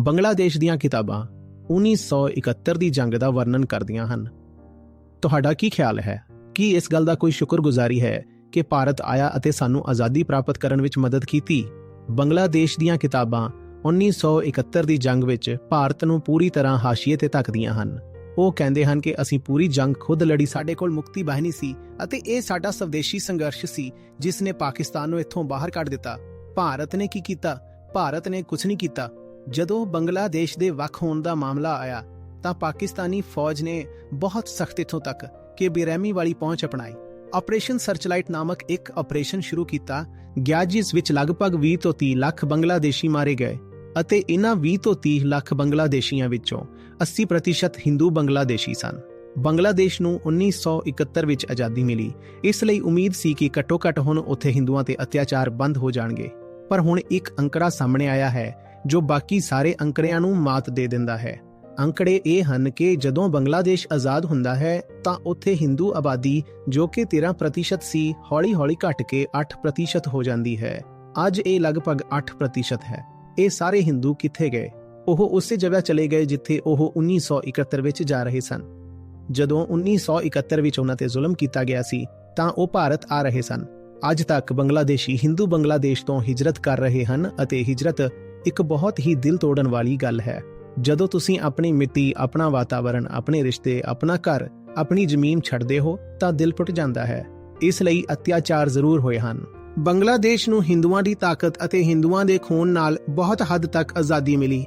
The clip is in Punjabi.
ਬੰਗਲਾਦੇਸ਼ ਦੀਆਂ ਕਿਤਾਬਾਂ 1971 ਦੀ ਜੰਗ ਦਾ ਵਰਣਨ ਕਰਦੀਆਂ ਹਨ। ਤੁਹਾਡਾ ਕੀ ਖਿਆਲ ਹੈ? ਕੀ ਇਸ ਗੱਲ ਦਾ ਕੋਈ ਸ਼ੁਕਰਗੁਜ਼ਾਰੀ ਹੈ ਕਿ ਭਾਰਤ ਆਇਆ ਅਤੇ ਸਾਨੂੰ ਆਜ਼ਾਦੀ ਪ੍ਰਾਪਤ ਕਰਨ ਵਿੱਚ ਮਦਦ ਕੀਤੀ? ਬੰਗਲਾਦੇਸ਼ ਦੀਆਂ ਕਿਤਾਬਾਂ 1971 ਦੀ ਜੰਗ ਵਿੱਚ ਭਾਰਤ ਨੂੰ ਪੂਰੀ ਤਰ੍ਹਾਂ ਹਾਸ਼ੀਏ ਤੇ ਧੱਕਦੀਆਂ ਹਨ। ਉਹ ਕਹਿੰਦੇ ਹਨ ਕਿ ਅਸੀਂ ਪੂਰੀ ਜੰਗ ਖੁਦ ਲੜੀ, ਸਾਡੇ ਕੋਲ ਮੁਕਤੀ ਬਾਹਿਨੀ ਸੀ ਅਤੇ ਇਹ ਸਾਡਾ ਸਵਦੇਸ਼ੀ ਸੰਘਰਸ਼ ਸੀ, ਜਿਸ ਨੇ ਪਾਕਿਸਤਾਨ ਨੂੰ ਇੱਥੋਂ ਬਾਹਰ ਕੱਢ ਦਿੱਤਾ। ਭਾਰਤ ਨੇ ਕੀ ਕੀਤਾ? ਭਾਰਤ ਨੇ ਕੁਝ ਨਹੀਂ ਕੀਤਾ। ਜਦੋਂ ਬੰਗਲਾਦੇਸ਼ ਦੇ ਵੱਖ ਹੋਣ ਦਾ ਮਾਮਲਾ ਆਇਆ, ਤਾਂ ਪਾਕਿਸਤਾਨੀ ਫੌਜ ਨੇ ਬਹੁਤ ਸਖਤ ਇਥੋਂ ਤੱਕ ਕਿ ਬੇਰਹਿਮੀ ਵਾਲੀ ਪਹੁੰਚ ਅਪਣਾਈ। ਆਪਰੇਸ਼ਨ ਸਰਚਲਾਈਟ ਨਾਮਕ ਇੱਕ ਆਪਰੇਸ਼ਨ ਸ਼ੁਰੂ ਕੀਤਾ ਗਿਆ ਜਿਸ ਵਿੱਚ ਲਗਭਗ 20 ਤੋਂ 30 ਲੱਖ ਬੰਗਲਾਦੇਸ਼ੀ ਮਾਰੇ ਗਏ ਅਤੇ ਇਨ੍ਹਾਂ 20 ਤੋਂ 30 ਲੱਖ ਬੰਗਲਾਦੇਸ਼ੀਆਂ ਵਿੱਚੋਂ 80% ਹਿੰਦੂ ਬੰਗਲਾਦੇਸ਼ੀ ਸਨ। ਬੰਗਲਾਦੇਸ਼ ਨੂੰ 1971 ਵਿੱਚ ਆਜ਼ਾਦੀ ਮਿਲੀ। ਇਸ ਲਈ ਉਮੀਦ ਸੀ ਕਿ ਘੱਟੋ-ਘੱਟ ਹੁਣ ਉੱਥੇ ਹਿੰਦੂਆਂ ਤੇ ਅਤਿਆਚਾਰ ਬੰਦ ਹੋ ਜਾਣਗੇ। ਪਰ ਹੁਣ ਇੱਕ ਅੰਕੜਾ ਸਾਹਮਣੇ ਆਇਆ ਹੈ ਜੋ ਬਾਕੀ ਸਾਰੇ ਅੰਕੜਿਆਂ ਨੂੰ ਮਾਤ ਦੇ ਦਿੰਦਾ ਹੈ। ਅੰਕੜੇ ਇਹ ਹਨ ਕਿ ਜਦੋਂ ਬੰਗਲਾਦੇਸ਼ ਆਜ਼ਾਦ ਹੁੰਦਾ ਹੈ, ਤਾਂ ਉੱਥੇ ਹਿੰਦੂ ਆਬਾਦੀ, ਜੋ ਕਿ 13% ਸੀ, ਹੌਲੀ-ਹੌਲੀ ਘਟ ਕੇ 8% ਹੋ ਜਾਂਦੀ ਹੈ। ਅੱਜ ਇਹ ਲਗਭਗ 8% ਹੈ। ਇਹ ਸਾਰੇ ਹਿੰਦੂ ਕਿੱਥੇ ਗਏ? ਉਹ ਉਸੇ ਜਗ੍ਹਾ ਚਲੇ ਗਏ ਜਿੱਥੇ ਉਹ 1971 ਵਿੱਚ ਜਾ ਰਹੇ ਸਨ। ਜਦੋਂ 1971 ਵਿੱਚ ਉਹਨਾਂ ਤੇ ਜ਼ੁਲਮ ਕੀਤਾ ਗਿਆ ਸੀ, ਤਾਂ ਉਹ ਭਾਰਤ ਆ ਰਹੇ ਸਨ। ਅੱਜ ਤੱਕ ਬੰਗਲਾਦੇਸ਼ੀ ਹਿੰਦੂ ਬੰਗਲਾਦੇਸ਼ ਤੋਂ ਹਿਜਰਤ ਕਰ ਰਹੇ ਹਨ ਅਤੇ ਹਿਜਰਤ ਇੱਕ ਬਹੁਤ ਹੀ ਦਿਲ ਤੋੜਨ ਵਾਲੀ ਗੱਲ ਹੈ। ਜਦੋਂ ਤੁਸੀਂ ਆਪਣੀ ਮਿੱਟੀ, ਆਪਣਾ ਵਾਤਾਵਰਣ, ਆਪਣੇ ਰਿਸ਼ਤੇ, ਆਪਣਾ ਘਰ, ਆਪਣੀ ਜ਼ਮੀਨ ਛੱਡਦੇ ਹੋ, ਤਾਂ ਦਿਲ ਟੁੱਟ ਜਾਂਦਾ ਹੈ। ਇਸ ਲਈ ਅਤਿਆਚਾਰ ਜ਼ਰੂਰ ਹੋਏ ਹਨ। ਬੰਗਲਾਦੇਸ਼ ਨੂੰ ਹਿੰਦੂਆਂ ਦੀ ਤਾਕਤ ਅਤੇ ਹਿੰਦੂਆਂ ਦੇ ਖੂਨ ਨਾਲ ਬਹੁਤ ਹੱਦ ਤੱਕ ਆਜ਼ਾਦੀ ਮਿਲੀ।